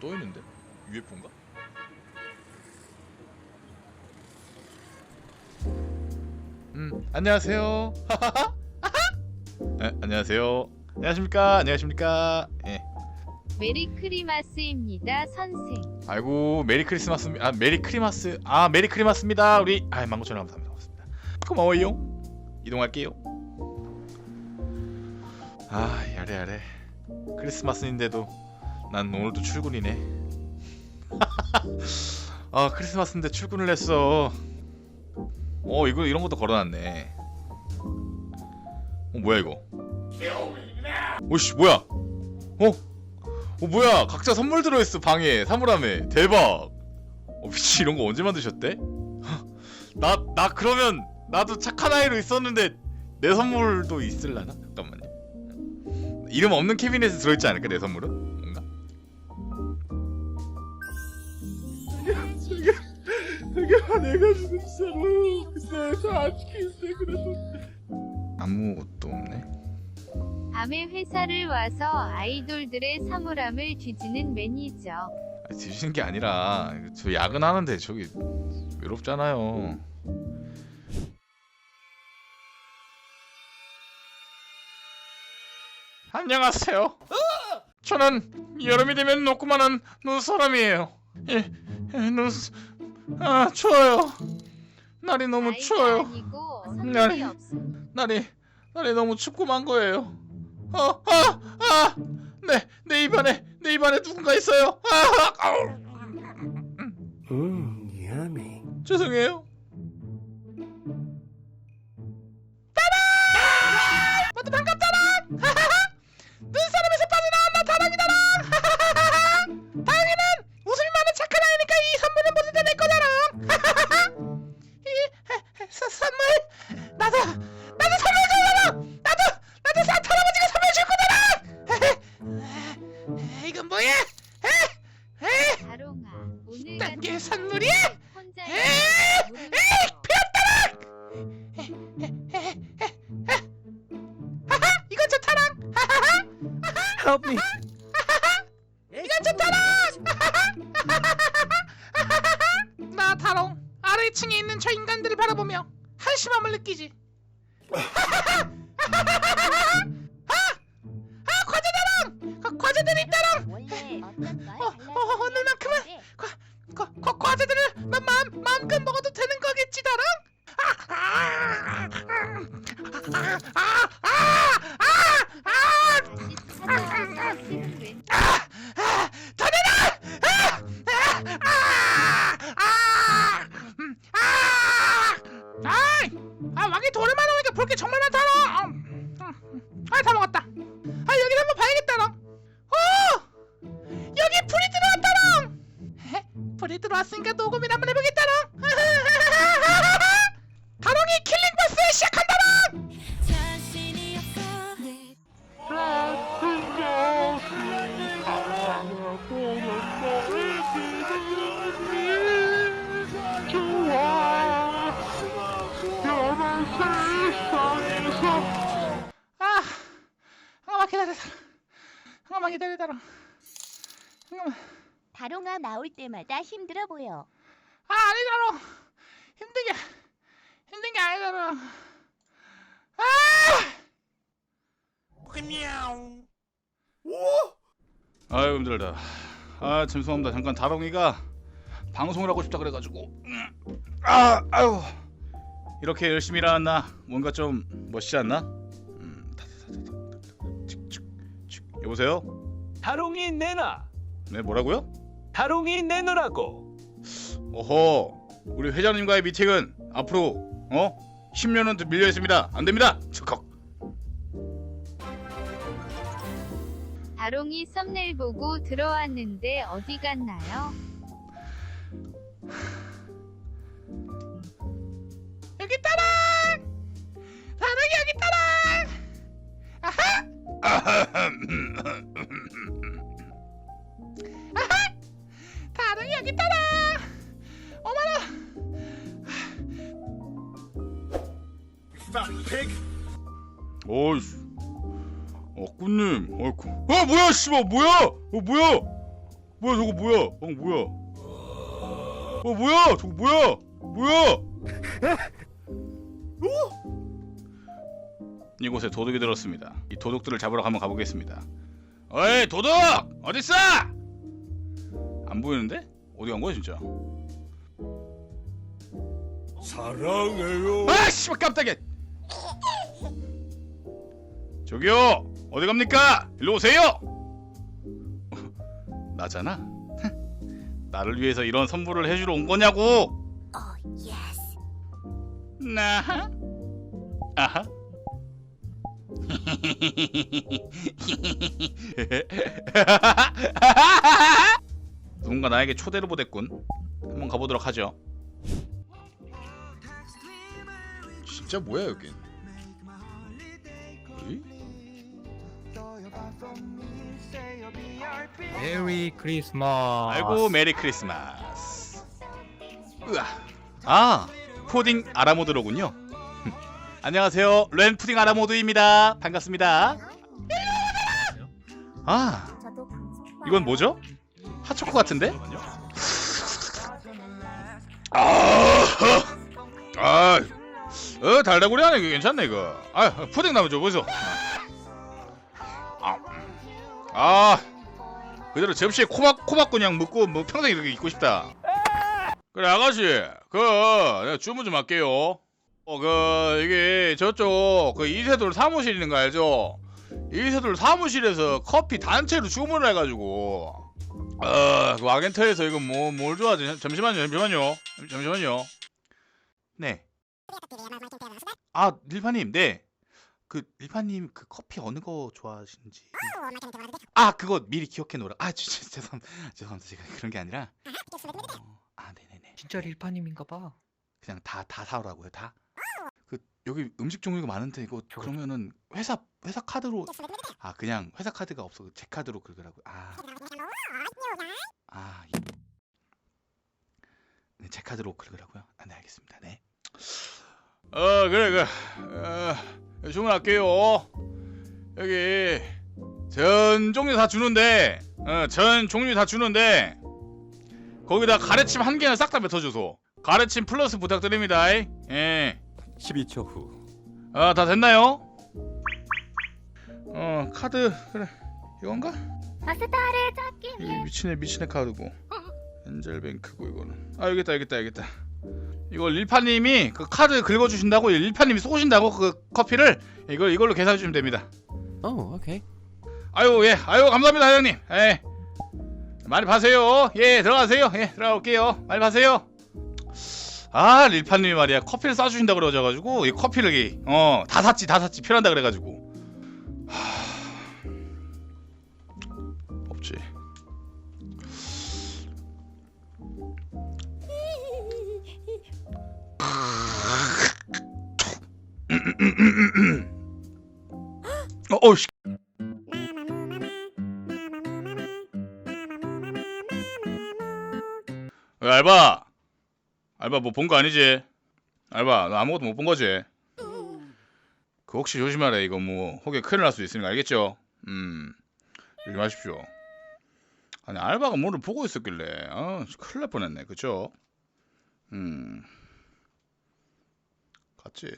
뭐떠 있는데? UFO인가? 음 안녕하세요. 네, 안녕하세요. 안녕하십니까? 안녕하십니까? 예. 메리 크리마스입니다, 선생. 아이고 메리 크리스마스 아 메리 크리마스 아 메리 크리마스입니다 우리 아 망고천 감사합니다 고맙습니다 고마워요 이동할게요 아 야래 야래 크리스마스인데도 난 오늘도 출근이네. 아 크리스마스인데 출근을 했어. 어 이거 이런 것도 걸어놨네. 어 뭐야 이거? 오씨 뭐야? 어? 어 뭐야? 각자 선물 들어있어 방에. 사물함에. 대박. 어 미치 이런 거 언제 만드셨대? 나나 그러면 나도 착한 아이로 있었는데 내 선물도 있을라나? 잠깐만요. 이름 없는 캐비넷에 들어있지 않을까 내 선물은? 진짜로 글쎄 그래도 아무것도 없네. 밤에 회사를 와서 아이돌들의 사물함을 뒤지는 매니저. 아, 뒤지는 게 아니라 저 야근하는데 저기 외롭잖아요. 안녕하세요. 저는 여름이 되면 녹고만한 눈사람이에요. 예, 예, 눈... 아 추워요. 날이 너무 추워요. 아니고 날이. 날이 날이 너무 춥고만 거예요. 어, 아아아내내 입안에 내 입안에 누군가 있어요. 아 아우. 음 yummy. 죄송해요. 이 서, 선물 나도 나도 선물 주려고 나도 나도 산타 할아버지가 선물 줄 거잖아. 이건 뭐야? 에? 에? 다롱아, 오늘 딴게 같은 선물이야? 혼자 에이! 있는 에이! 피었다랑! 하하! 이건 좋다랑! 하하하! help me 아! 아, 아, 아, 음, 아, 아, 왕이 돌을 많이 오니까 볼 게 정말. 음, 음, 아, 다 먹었다. 아, 여기 한번 봐야겠다라. 어, 여기 불이 들어왔다라. 헤, 불이 들어왔으니까 녹음이나 한번 해보겠다라. 잠깐만 기다려라. 잠깐만. 다롱아 나올 때마다 힘들어 보여. 아, 아니잖아. 힘든 게 힘든 게 아니잖아. 아! 아유 힘들다. 아 죄송합니다. 잠깐 다롱이가 방송을 하고 싶다 그래가지고. 음. 아 아유 이렇게 열심히 일하나 뭔가 좀 멋있지 않나? 음. 칙칙, 칙. 여보세요? 다롱이 내놔. 네 뭐라고요? 다롱이 내놓으라고. 어허 우리 회장님과의 미팅은 앞으로 어 10년은 더 밀려 있습니다. 안 됩니다. 척헉. 다롱이 썸네일 보고 들어왔는데 어디 갔나요? 아하 다롱이 여기 있다랑 어머나 어이씨 어 꾸님 어이쿠 어 뭐야 씨발 뭐야 어 뭐야 뭐야 저거 뭐야? 어 뭐야? 어 뭐야? 저거 뭐야? 뭐야? 이곳에 도둑이 들었습니다. 이 도둑들을 잡으러 한번 가보겠습니다. 어이 도둑 어딨어? 안 보이는데? 어디 간 거야 진짜? 사랑해요. 아 씨발 깜짝이야. 저기요 어디 갑니까? 일로 오세요. 나잖아. 나를 위해서 이런 선물을 해주러 온 거냐고. 어, 예스. 나. 아하. 누군가 나에게 초대를 보냈군. 한번 가보도록 하죠. 진짜 뭐야 여긴? 메리 크리스마스. 아이고 메리 크리스마스. 으아. 아 푸딩 아라모드로군요. 안녕하세요 렌 푸딩 아라모드입니다. 반갑습니다. 아 이건 뭐죠? 핫초코 같은데? 아, 아, 어 달달구리 하네 이거 괜찮네 이거. 아 푸딩 나면 줘 보소. 아, 아 그대로 접시에 코박 코박 그냥 먹고 뭐 평생 이렇게 있고 싶다. 그래 아가씨 그 내가 주문 좀 할게요. 어 그 이게 저쪽 그 이세돌 사무실 있는 거 알죠? 이세돌 사무실에서 커피 단체로 주문을 해가지고 어 그 아겐터에서 이거 뭐 뭘 좋아하지? 잠시만요 잠시만요 잠시만요. 네. 아 릴파님 네. 그 릴파님 그 커피 어느 거 좋아하시는지. 아 그거 미리 기억해 놓으라. 아 진짜 죄송 죄송합니다 제가 그런 게 아니라. 어, 아 네네네. 진짜 릴파님인가 봐. 그냥 다 다 사오라고요 다. 그 여기 음식 종류가 많은데 이거 그러면은 회사 회사 카드로 아 그냥 회사 카드가 없어 제 카드로 긁으라고. 아. 아. 이- 네, 제 카드로 긁으라고요. 아, 네 알겠습니다. 네. 어 그래 그 어, 주문할게요. 여기 전 종류 다 주는데 어, 전 종류 다 주는데 거기다 가래침 한 개는 싹 다 뱉어줘서 가래침 플러스 부탁드립니다. 예. 12초 후. 아 다 됐나요? 어 카드 그래. 이건가? 바스타를 찾기 이거 미친애 미친애 카드고. 엔젤뱅크고 이거는. 아 여기있다 여기있다 여기있다. 이거 릴파 님이 그 카드 긁어 주신다고 릴파 님이 쏘신다고 그 커피를 이걸 이걸로 계산해 주시면 됩니다. 어, 오케이. 아유 예. 아유 감사합니다 사장님. 예. 많이 파세요. 예 들어가세요. 예 들어갈게요. 많이 파세요 아 릴파님이 말이야. 커피를 싸주신다 그러셔가지고 이 커피를 어 다 샀지 다 샀지. 필요한다 그래가지고. 하... 없지. 어, 야, 알바 알바 뭐 본 거 아니지? 알바 너 아무것도 못 본 거지? 그 혹시 조심하라 이거 뭐 혹에 큰일 날 수도 있으니까 알겠죠? 음 조심하십시오 아니 알바가 뭐를 보고 있었길래 어 큰일 날 뻔했네 그쵸? 음 갔지